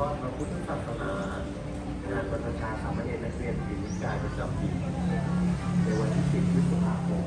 ทอดพระพุทธศาสนางานบรรพชาสามเณรนักเรียนปีนิกายประจำปีในวันที่ 10พฤษภาคม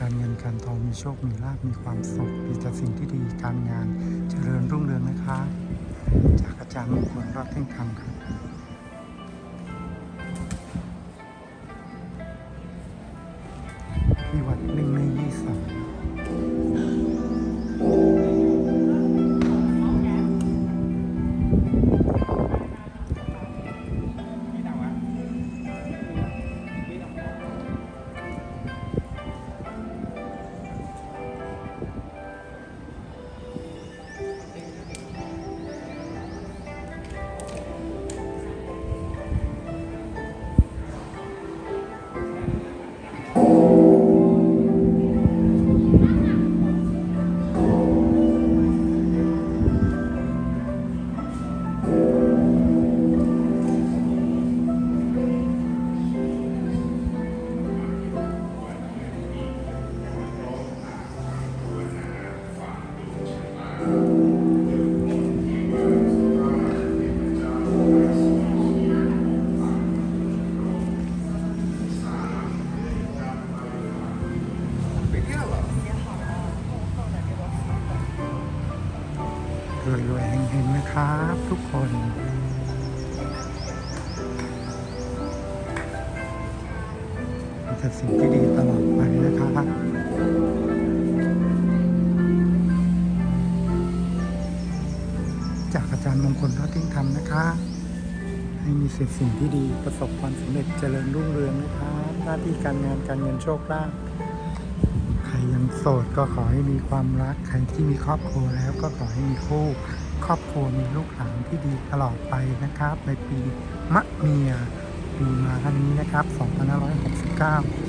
การเงินการทองมีโชค มีลาภมีความสุขมีแต่สิ่งที่ดีการงานเจริญรุ่งเรืองนะคะ จากอาจารย์มงคลรอดเท่งคำครับ รวยๆเฮงๆนะครับ ทุกคนมีแต่สิ่งที่ดีตลอดไปนะครับจากอาจารย์มงคลพระทิ้งธรรมนะคะ ให้มีสิ่งสิ่งที่ดีประสบความสำเร็จเจริญรุ่งเรืองนะครับหน้าที่การงานการเงินโชคลาภ รยังโสดก็ขอให้มีความรัก ใครที่มีครอบครัวแล้วก็ขอให้มีคู่ ครอบครัวมีลูกหลานที่ดีตลอดไปนะครับ ในปีมะเมียปีมาคันนี้นะครับ 2569